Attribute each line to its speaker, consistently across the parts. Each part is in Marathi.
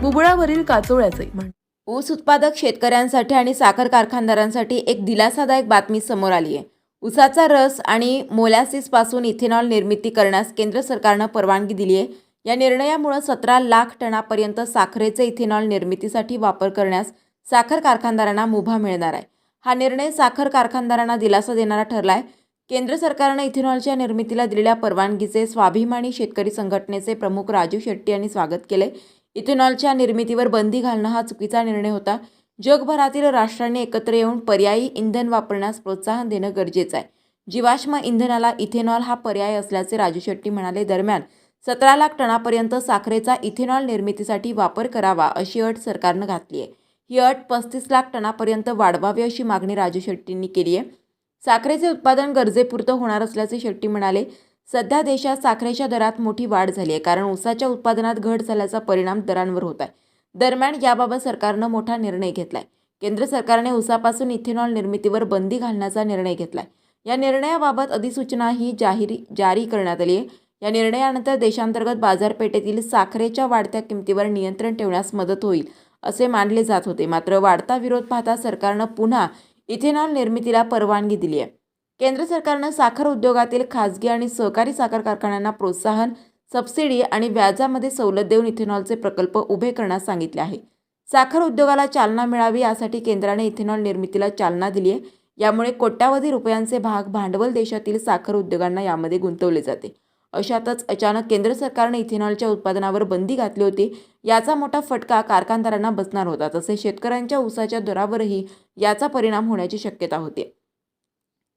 Speaker 1: बुबळावरील काचोळ्याचे म्हण.
Speaker 2: ऊस उत्पादक शेतकऱ्यांसाठी आणि साखर कारखानदारांसाठी एक दिलासादायक बातमी समोर आली आहे. उसाचा रस आणि मोलॅसिसपासून इथेनॉल निर्मिती करण्यास केंद्र सरकारनं परवानगी दिली आहे. या निर्णयामुळे सतरा लाख टनापर्यंत साखरेचे इथेनॉल निर्मितीसाठी वापर करण्यास साखर कारखानदारांना मुभा मिळणार आहे. हा निर्णय साखर कारखानदारांना दिलासा देणारा ठरला आहे केंद्र सरकारनं इथेनॉलच्या निर्मितीला दिलेल्या परवानगीचे स्वाभिमानी शेतकरी संघटनेचे प्रमुख राजू शेट्टी यांनी स्वागत केले इथेनॉलच्या निर्मितीवर बंदी घालणं हा चुकीचा निर्णय होता. जगभरातील राष्ट्रांनी एकत्र येऊन पर्यायी इंधन वापरण्यास प्रोत्साहन देणं गरजेचं आहे. जीवाश्म इंधनाला इथेनॉल हा पर्याय असल्याचे राजू शेट्टी म्हणाले. दरम्यान सतरा लाख टनापर्यंत साखरेचा इथेनॉल निर्मितीसाठी वापर करावा अशी अट सरकारनं घातली आहे. ही अट पस्तीस लाख टनापर्यंत वाढवावी अशी मागणी राजू शेट्टींनी केली आहे. साखरेचे उत्पादन गरजेपुरतं होणार असल्याचे शेट्टी म्हणाले. सध्या देशात साखरेच्या दरात मोठी वाढ झाली आहे कारण ऊसाच्या उत्पादनात घट झाल्याचा परिणाम दरांवर होत आहे. दरम्यान याबाबत सरकारनं मोठा निर्णय घेतलाय. केंद्र सरकारने ऊसापासून इथेनॉल निर्मितीवर बंदी घालण्याचा निर्णय घेतलाय. या निर्णयाबाबत अधिसूचना ही जाहीर जारी करण्यात आली आहे. या निर्णयानंतर देशांतर्गत बाजारपेठेतील साखरेच्या वाढत्या किमतीवर नियंत्रण ठेवण्यास मदत होईल असे मानले जात होते. मात्र वाढता विरोध पाहता सरकारनं पुन्हा इथेनॉल निर्मितीला परवानगी दिली आहे. केंद्र सरकारनं साखर उद्योगातील खाजगी आणि सहकारी साखर कारखान्यांना प्रोत्साहन सबसिडी आणि व्याजामध्ये सवलत देऊन इथेनॉलचे प्रकल्प उभे करण्यास सांगितले आहे. साखर उद्योगाला चालना मिळावी यासाठी केंद्राने इथेनॉल निर्मितीला चालना दिली आहे. यामुळे कोट्यावधी रुपयांचे भाग भांडवल देशातील साखर उद्योगांना यामध्ये गुंतवले जाते. अशातच अचानक केंद्र सरकारने इथेनॉलच्या उत्पादनावर बंदी घातली होती. याचा मोठा फटका कारखानदारांना बसणार होता. तसेच शेतकऱ्यांच्या ऊसाच्या दरावरही याचा परिणाम होण्याची शक्यता होती.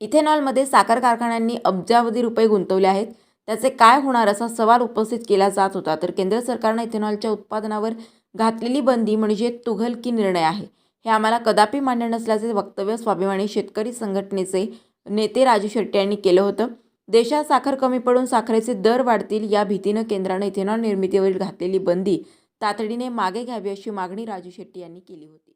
Speaker 2: इथेनॉलमध्ये साखर कारखान्यांनी अब्जावधी रुपये गुंतवले आहेत. त्याचे काय होणार असा सवाल उपस्थित केला जात होता. तर केंद्र सरकारनं इथेनॉलच्या उत्पादनावर घातलेली बंदी म्हणजे तुघलकी निर्णय आहे. हे आम्हाला कदापि मान्य नसल्याचे वक्तव्य स्वाभिमानी शेतकरी संघटनेचे नेते राजू शेट्टी यांनी केलं होतं. देशात साखर कमी पडून साखरेचे दर वाढतील या भीतीनं केंद्रानं इथेनॉल निर्मितीवरील घातलेली बंदी तातडीने मागे घ्यावी अशी मागणी राजू शेट्टी यांनी केली होती.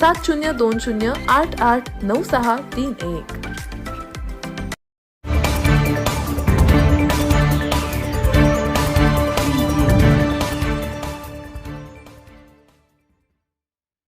Speaker 1: सात शून्य दोन शून्य आठ आठ नऊ सहा तीन एक.